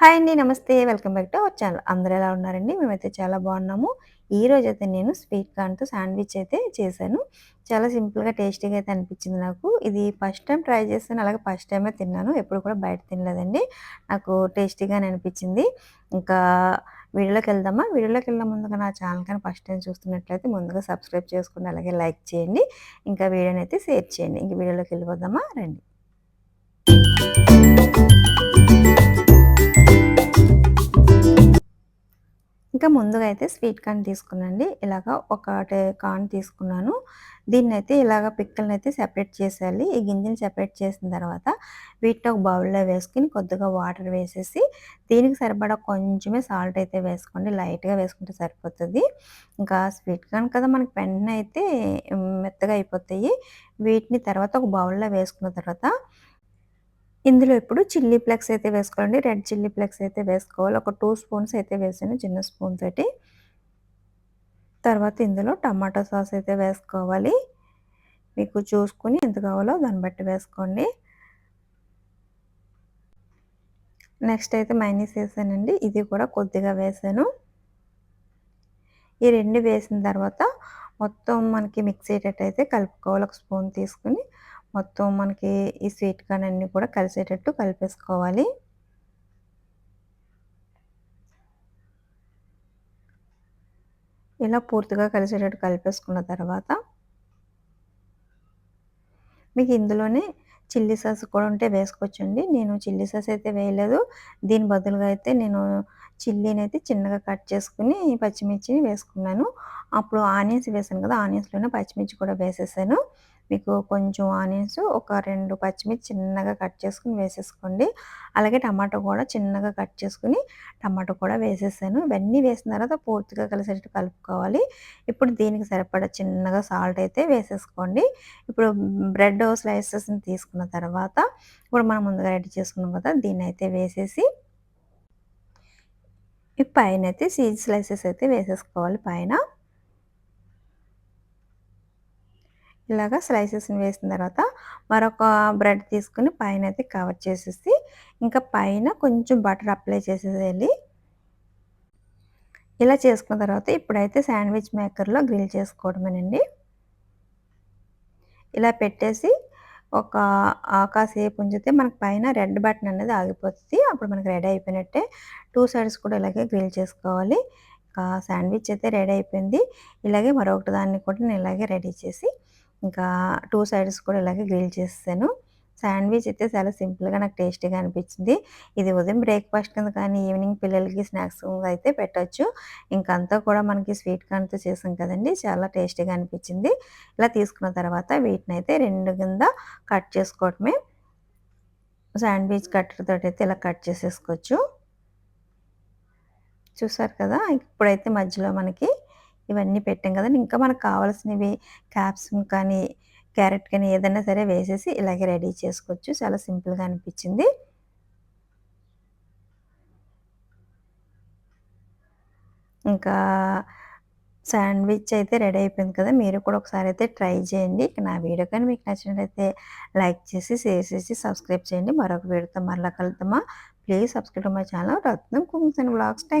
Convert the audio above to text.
Hi అండి నమస్తే. Welcome back to our channel. అందరూ ఎలా ఉన్నారండి? మేమైతే చాలా బాగున్నాము. ఈ రోజు అయితే నేను స్వీట్ కార్న్తో శాండ్విచ్ అయితే చేశాను. చాలా సింపుల్గా టేస్టీగా అయితే అనిపించింది నాకు. ఇది ఫస్ట్ టైం ట్రై చేస్తాను అలాగే ఫస్ట్ టైమే తిన్నాను. ఎప్పుడు కూడా బయట తినలేదండి. నాకు టేస్టీగానే అనిపించింది. ఇంకా వీడియోలోకి వెళ్దామా? వీడియోలోకి వెళ్ళే ముందుగా నా ఛానల్ కానీ ఫస్ట్ టైం చూస్తున్నట్లయితే ముందుగా సబ్స్క్రైబ్ చేసుకుని అలాగే లైక్ చేయండి. ఇంకా వీడియోని అయితే షేర్ చేయండి. ఇంక వీడియోలోకి వెళ్ళిపోదామా? రండి. ఇంకా ముందుగా అయితే స్వీట్ కార్న్ తీసుకున్నాండి ఇలాగ ఒకటి కార్న్ తీసుకున్నాను. దీన్ని అయితే ఇలాగ పిక్కల్ని అయితే సెపరేట్ చేసేయాలి. ఈ గింజని సెపరేట్ చేసిన తర్వాత వీటిని ఒక బౌల్లో వేసుకుని కొద్దిగా వాటర్ వేసేసి దీనికి సరిపడా కొంచెమే సాల్ట్ అయితే వేసుకోండి. లైట్గా వేసుకుంటే సరిపోతుంది. ఇంకా స్వీట్ కార్న్ కదా మనకి పెన్ను అయితే మెత్తగా అయిపోతాయి. వీటిని తర్వాత ఒక బౌల్లో వేసుకున్న తర్వాత ఇందులో ఇప్పుడు చిల్లీ ఫ్లెక్స్ అయితే వేసుకోవాలండి. రెడ్ చిల్లీ ఫ్లెక్స్ అయితే వేసుకోవాలి. ఒక టూ స్పూన్స్ అయితే వేసాను చిన్న స్పూన్ తోటి. తర్వాత ఇందులో టమాటో సాస్ అయితే వేసుకోవాలి. మీకు చూసుకుని ఎంత కావాలో దాన్ని బట్టి వేసుకోండి. నెక్స్ట్ అయితే మైనీస్ వేసానండి. ఇది కూడా కొద్దిగా వేసాను. ఈ రెండు వేసిన తర్వాత మొత్తం మనకి మిక్స్ అయ్యేటట్టు కలుపుకోవాలి. ఒక స్పూన్ తీసుకుని మొత్తం మనకి ఈ స్వీట్ కార్న్ అన్నీ కూడా కలిసేటట్టు కలిపేసుకోవాలి. ఇలా పూర్తిగా కలిసేటట్టు కలిపేసుకున్న తర్వాత మీకు ఇందులోనే చిల్లీ సాస్ కూడా ఉంటే వేసుకోవచ్చండి. నేను చిల్లీ సాస్ అయితే వేయలేదు. దీని బదులుగా అయితే నేను చిల్లీని అయితే చిన్నగా కట్ చేసుకుని పచ్చిమిర్చిని వేసుకున్నాను. అప్పుడు ఆనియన్స్ వేసాను కదా ఆనియన్స్లోనే పచ్చిమిర్చి కూడా వేసేసాను. మీకు కొంచెం ఆనియన్స్ ఒక రెండు పచ్చిమిర్చి చిన్నగా కట్ చేసుకుని వేసేసుకోండి. అలాగే టమాటో కూడా చిన్నగా కట్ చేసుకుని టమాటో కూడా వేసేసాను. ఇవన్నీ వేసిన తర్వాత పూర్తిగా కలిసేటట్టు కలుపుకోవాలి. ఇప్పుడు దీనికి సరిపడా చిన్నగా సాల్ట్ అయితే వేసేసుకోండి. ఇప్పుడు బ్రెడ్ స్లైసెస్ని తీసుకున్న తర్వాత ఇప్పుడు మనం ముందుగా రెడీ చేసుకున్నాం కదా దీన్ని అయితే వేసేసి ఈ పైన అయితే సీజ్ స్లైసెస్ అయితే వేసేసుకోవాలి పైన. ఇలాగా స్లైసెస్ని వేసిన తర్వాత మరొక బ్రెడ్ తీసుకుని పైన అయితే కవర్ చేసేసి ఇంకా పైన కొంచెం బటర్ అప్లై చేసేసేయాలి. ఇలా చేసుకున్న తర్వాత ఇప్పుడైతే శాండ్విచ్ మేకర్లో గ్రిల్ చేసుకోవడమేనండి. ఇలా పెట్టేసి ఒక కాసేపు ఉంచితే మనకు పైన రెడ్ బటన్ అనేది ఆగిపోతుంది. అప్పుడు మనకు రెడీ అయిపోయినట్టే టూ సైడ్స్ కూడా ఇలాగే గ్రిల్ చేసుకోవాలి. ఇంకా శాండ్విచ్ అయితే రెడీ అయిపోయింది. ఇలాగే మరొకటి దాన్ని కూడా నేను ఇలాగే రెడీ చేసి ఇంకా టూ సైడ్స్ కూడా ఇలాగే గ్రిల్ చేసాను శాండ్విచ్ అయితే చాలా సింపుల్గా నాకు టేస్టీగా అనిపించింది. ఇది ఉదయం బ్రేక్ఫాస్ట్ కింద కానీ ఈవినింగ్ పిల్లలకి స్నాక్స్ అయితే పెట్టచ్చు. ఇంకంతా కూడా మనకి స్వీట్ కార్న్తో చేసాం కదండి చాలా టేస్టీగా అనిపించింది. ఇలా తీసుకున్న తర్వాత వీటిని అయితే రెండు కింద కట్ చేసుకోవటమే. శాండ్విచ్ కట్టర్తో అయితే ఇలా కట్ చేసేసుకోవచ్చు. చూసారు కదా ఇప్పుడైతే మధ్యలో మనకి ఇవన్నీ పెట్టాం కదండి ఇంకా మనకు కావాల్సినవి క్యాప్సికమ్ కానీ క్యారెట్ కానీ ఏదైనా సరే వేసేసి ఇలాగే రెడీ చేసుకోవచ్చు. చాలా సింపుల్గా అనిపించింది. ఇంకా శాండ్విచ్ అయితే రెడీ అయిపోయింది కదా. మీరు కూడా ఒకసారి అయితే ట్రై చేయండి. నా వీడియో కానీ మీకు నచ్చినట్లయితే లైక్ చేసి షేర్ చేసి సబ్స్క్రైబ్ చేయండి. మరొక వీడియోతో మరలా కలుద్దామా. Please subscribe my channel. Ratnam cookings and blogs. Thank